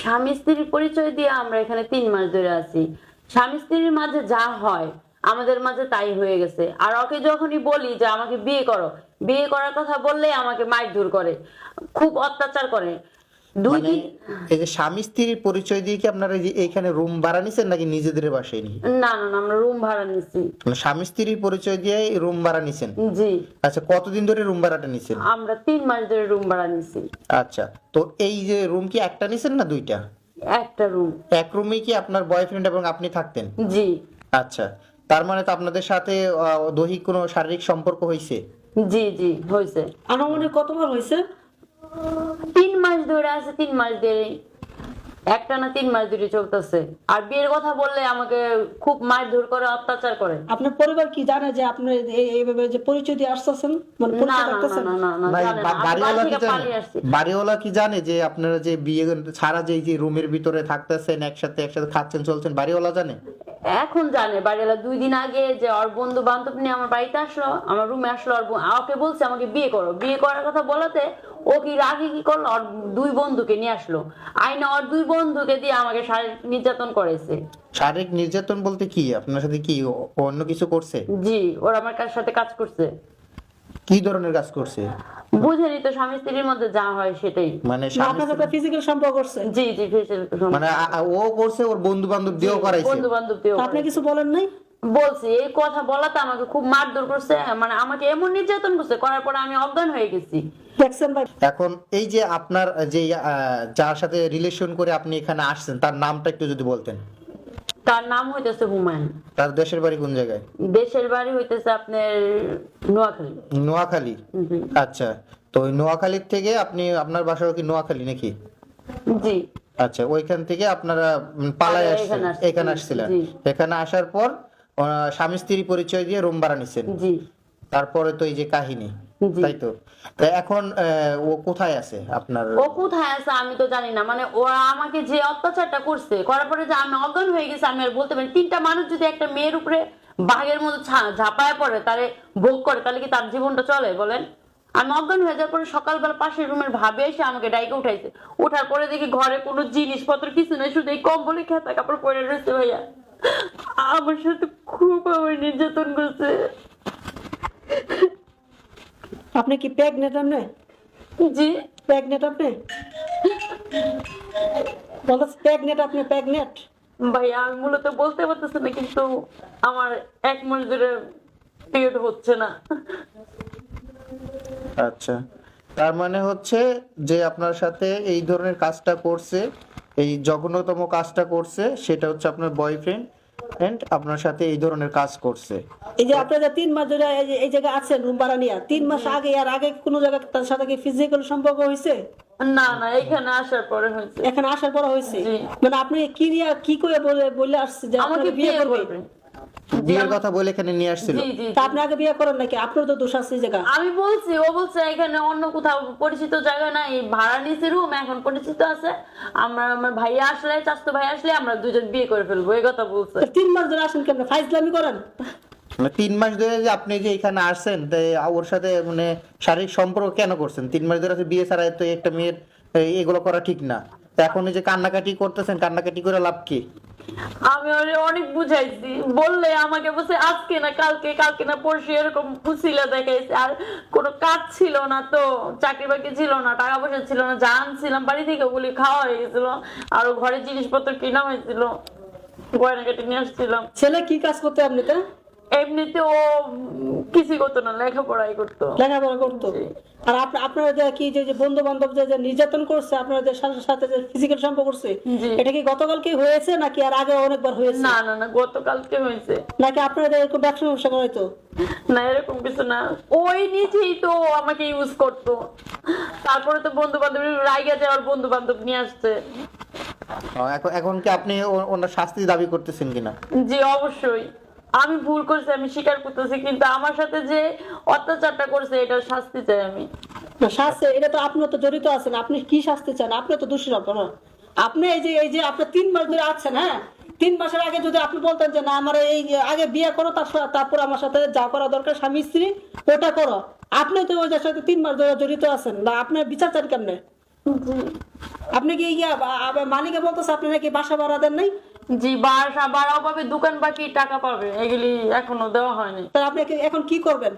স্বামী স্ত্রীর পরিচয় দিয়ে আমরা এখানে তিন মাস ধরে আছি। স্বামী স্ত্রীর মাঝে যা হয়, আমাদের মাঝে তাই হয়ে গেছে। আর ওকে যখনই বলি যে আমাকে বিয়ে করো, বিয়ে করার কথা বললে আমাকে মাইক দূর করে, খুব অত্যাচার করে। দুই মানে এই যে স্বামী স্ত্রীর পরিচয় দিয়ে কি আপনারা এইখানে রুম ভাড়া নিছেন নাকি নিজেদের বাসায় নিয়ে? না না না আমরা রুম ভাড়া নিছি। মানে স্বামী স্ত্রীর পরিচয় দিয়ে রুম ভাড়া নিছেন? জি। আচ্ছা কতদিন ধরে রুম ভাড়াটা নিছেন? আমরা তিন মাস ধরে রুম ভাড়া নিছি। আচ্ছা তো এই যে রুম কি একটা নিছেন না দুইটা? একটা রুম এক রুমে কি আপনার বয়ফ্রেন্ড এবং আপনি থাকতেন? জি। আচ্ছা তার মানে তো আপনাদের সাথে আহ, দৈহিক কোনো শারীরিক সম্পর্ক হয়েছে জি জি হয়েছে আনুমানিক কতবার হয়েছে তিন মাস ধরে আছে তিন মাস ধরে। একটা না তিন মাস ধরে চলতেছে। আর বিয়ের কথা বললে আমাকে খুব মারধর করে অত্যাচার করে। আপনার পরিবার কি জানে যে আপনি এইভাবে যে পরিচয় দিয়ে আসতেছেন? মানে পরিচয় না রাখতেছেন? না না না ভাই, না। বাড়িওয়ালা কি জানে? বাড়িওয়ালা কি জানে যে আপনারা যে বিয়ে ছাড়া যে যে রুমের ভিতরে থাকতেছেন একসাথে একসাথে খাচ্ছেন চলছেন বাড়িওয়ালা জানে? এখন জানে বাড়িওয়ালা দুই দিন আগে যে ওর বন্ধু বান্ধব নিয়ে আমার বাড়িতে আসলো আমার রুমে আসলো ওর ওকে বলছে আমাকে বিয়ে করো। বিয়ে করার কথা বলাতে ও কি রাগে কি করল? ওর দুই বন্ধুকে নিয়ে আসলো। আইনা ওর দুই বন্ধুকে দিয়ে আমাকে শারীরিক নির্যাতন করেছে। শারীরিক নির্যাতন বলতে কি? আপনার সাথে কি অন্য কিছু করছে? জি ওরা আমার কার সাথে কাজ করছে। কি ধরনের কাজ করছে? বুঝেনি তো স্বামী স্ত্রীর মধ্যে যা হয় সেটাই। মানে আপনার সাথে ফিজিক্যাল সম্পর্ক করছে জি জি ফেসের মানে ও করছে ওর বন্ধু বান্ধব দিয়েও করাইছে। বন্ধু বান্ধব দিয়েও আপনি কিছু বলেন নাই? বলছি এই কথা বলাতে আমাকে খুব মারধর করছে মানে আমাকে এমন নির্যাতন করছে করার পরে আমি অজ্ঞান হয়ে গেছি। ভাই। এখন এই যে আপনার যে আহ, যার সাথে রিলেশন করে আপনি এখানে আসছেন তার নামটা একটু যদি বলতেন। তার নাম হইতেছে হুমায়ুন। তার দেশের বাড়ি কোন জায়গায়? দেশের বাড়ি হইতেছে আপনার নোয়াখালী। নোয়াখালী? আচ্ছা তো ওই নোয়াখালীর থেকে আপনি আপনার বাসাও কি নোয়াখালী নাকি? জি। আচ্ছা ওইখান থেকে আপনারা পালায় পালায় আসছেন। এখানে আসছিলেন। এখানে আসার পর স্বামী স্ত্রী পরিচয় দিয়ে রুম ভাড়া নিচ্ছেন জি। তারপরে তো এই যে কাহিনী। তাই তো এখন ও কোথায় আছে আপনার? ও কোথায় আছে আমি তো জানি না। মানে ওরা আমাকে যে অত্যাচারটা করছে করার পরে যে আমি অজ্ঞান হয়ে গেছি আমি আর বলতে পারি তিনটা মানুষ যদি একটা মেয়ের উপরে বাঘের মতো ঝাঁপায় পড়ে তারে ভোগ করে তাহলে কি তার জীবনটা চলে? বলেন। আমি অজ্ঞান হয়ে যাওয়ার পরে সকালবেলা পাশের রুমের ভাবে এসে আমাকে ডাইকে উঠাইছে। উঠার পরে দেখি ঘরে কোনো জিনিসপত্র কিছু নেই শুধু এই কম্বলে খেতা কাপড় পরে রয়েছে ভাইয়া। আমার সাথে খুব আমার নির্যাতন করছে। আপনি কি প্রেগনেন্ট আপনি? জি। প্রেগনেন্ট আপনি? বলতেছে প্রেগনেন্ট আপনি প্রেগনেন্ট ভাইয়া আমি মূলত বলতে পারতেছি না কিন্তু আমার এক মাস ধরে পিরিয়ড হচ্ছে না। আচ্ছা। তার মানে হচ্ছে যে আপনার সাথে এই ধরনের কাজটা করছে এই জঘন্যতম কাজটা করছে সেটা হচ্ছে আপনার বয়ফ্রেন্ড এন্ড আপনার সাথে এই ধরনের কাজ করছে। এই যে আপনারা তিন মাস ধরে এই জায়গায় আছেন রুম ভাড়া নিয়ে তিন মাস আগে আর আগে কোনো জায়গায় তার সাথে কি ফিজিক্যাল সম্পর্ক হয়েছে? না না এখানে আসার পরে হয়েছে। এখানে আসার পরে হয়েছে? মানে আপনি কি নিয়ে কি করে বলে বলে আসছে যে আমাকে বিয়ে করবে। বিয়ের কথা বলে এখানে নিয়ে আসছিল। তা আপনি আগে বিয়ে করেন নাকি? আপনার তো দোষ আছে জায়গা। আমি বলছি ও বলছে এখানে অন্য কোথাও পরিচিত জায়গা নাই। ভাড়া নিয়েছে রুম এখন পরিচিত আছে। আমরা আমার ভাইয়া আসলে চাস্তো ভাই আসলে আমরা দুজন বিয়ে করে ফেলব এই কথা বলছে। তিন মাস ধরে আসেন কেমন? ফাইজলামি করেন? তিন মাস ধরে যে আপনি যে এখানে আসছেন ওর সাথে মানে শারীরিক সম্পর্ক কেন করছেন? তিন মাস ধরে বিয়ে ছাড়া তো একটা মেয়ের এগুলো করা ঠিক না। এখন এই যে কান্নাকাটি করতেছেন কান্নাকাটি করে লাভ কি? আমি ওরে অনেক বুঝাইছি। বললে আমাকে বলছে, আজকে না কালকে কালকে না পরশু এরকম ফুসিলা দেখাইছে। আর কোনো কাজ ছিল না তো, চাকরি বাকরি ছিল না, টাকা পয়সা ছিল না, যা আনছিলাম বাড়ি থেকে বলি খাওয়া হয়ে গেছিল। আর ঘরে জিনিসপত্র কিনা হয়েছিল, গয়না কেটে নিয়ে আসছিলাম। ছেলে কি কাজ করতে আপনি তো? এমনিতে ও কিছুই করতো না লেখাপড়াই করতো। লেখাপড়া করতো। আর আপনারা যে কি যে বন্ধু বান্ধব যে নির্যাতন করছে আপনারা যে সাথে যে ফিজিক্যাল সম্পর্ক করছে এটা কি গতকালকে হয়েছে নাকি আর আগে অনেকবার হয়েছে? না না না গতকালকে হয়েছে। নাকি আপনাদের এরকম ব্যবসা ব্যবসা না এরকম কিছু না। ওই নিজেই তো আমাকে ইউজ করতো। তারপরে তো বন্ধু বান্ধব রাইগা যাওয়ার বন্ধু বান্ধব নিয়ে আসছে। এখন কি আপনি ওনার শাস্তি দাবি করতেছেন কিনা? জি অবশ্যই। আমি ভুল করছি আমি স্বীকার করতেছি কিন্তু আমার সাথে যে অত্যাচারটা করছে এটার শাস্তি চাই আমি। শাস্তি এটা তো আপনি তো জড়িত আছেন আপনি কি শাস্তি চান? আপনি তো দোষী আপনারা আপনি এই যে এই যে আপনি তিন মাস ধরে আছেন হ্যাঁ? তিন মাসের আগে যদি আপনি বলতেন যে না আমার এই আগে বিয়ে করো তারপর আমার সাথে যা করা দরকার স্বামী স্ত্রী ওটা করো। আপনি তো ওই সাথে তিন মাস ধরে জড়িত আছেন না আপনার বিচার চান কেমনে? আপনি কি মালিকে বলতেছে আপনি নাকি বাসা ভাড়া দেন নাই? জি পাবে দোকান বাকি টাকা পাবে এগুলি এখনও দেওয়া হয়নি। তাহলে আপনি এখন কি করবেন?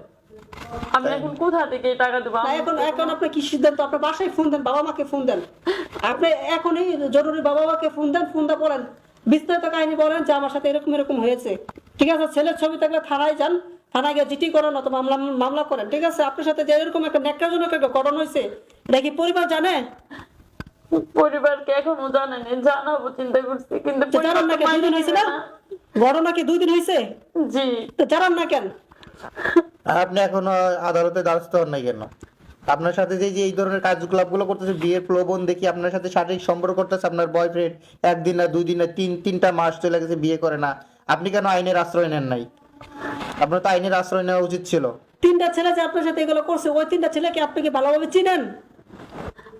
আমি এখন কোথা থেকে টাকা দেবো এখন এখন আপনি কি সিদ্ধান্ত? আপনার বাসায় ফোন দেন বাবা মাকে ফোন দেন। আপনি এখনই জরুরি বাবা মাকে ফোন দেন ফোন দিয়ে বলেন। বিস্তারিত কাহিনী বলেন যে আমার সাথে এরকম এরকম হয়েছে। ঠিক আছে ছেলের ছবি থাকলে থানায় যান। থানায় গিয়ে জিটি করেন অথবা মামলা মামলা করেন। ঠিক আছে আপনার সাথে যে এরকম একটা ন্যাক্কাজনক একটা ঘটনা হয়েছে এটা কি পরিবার জানে? পরিবারকে এখনও জানেনি জানাব চিন্তা করছি কিন্তু জানান না কেন দুই দিন হয়েছে না? ঘটনা কি দুই দিন হয়েছে জি। তো জানান না কেন? আপনি এখনও আদালতে দ্বারস্থ হন নাই কেন? আপনার সাথে যে যে এই ধরনের কার্যকলাপগুলো করতেছে বিয়ের প্রলোভন দেখি আপনার সাথে শারীরিক সম্পর্ক করতেছে আপনার বয়ফ্রেন্ড একদিন না দুই দিন না তিন তিনটা মাস চলে গেছে বিয়ে করে না আপনি কেন আইনের আশ্রয় নেন নাই? আপনার তো আইনের আশ্রয় নেওয়া উচিত ছিল। তিনটা ছেলে যে আপনার সাথে এগুলো করছে ওই তিনটা ছেলেকে আপনি কি ভালোভাবে চিনেন?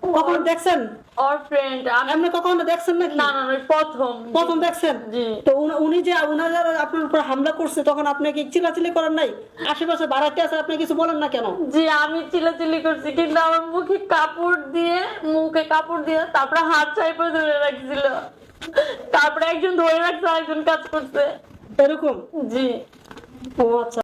কখন দেখছেন? ওর ফ্রেন্ড আপনি কখনো দেখছেন নাকি? না না প্রথম। প্রথম দেখছেন? তো উনি- যে উনারা আপনার উপর হামলা করছে তখন আপনি কি চিল্লাচিল্লি করেন নাই? আশেপাশে বাড়াতে আছে আপনি কিছু বলেন না কেন? জি আমি চিল্লাচিল্লি করছি কিন্তু আমার মুখে কাপড় দিয়ে মুখে কাপড় দিয়ে তারপরে হাত চাইপে ধরে রাখছিল। তারপরে একজন ধরে রাখছে একজন কাজ করছে। এরকম? জি। ও আচ্ছা।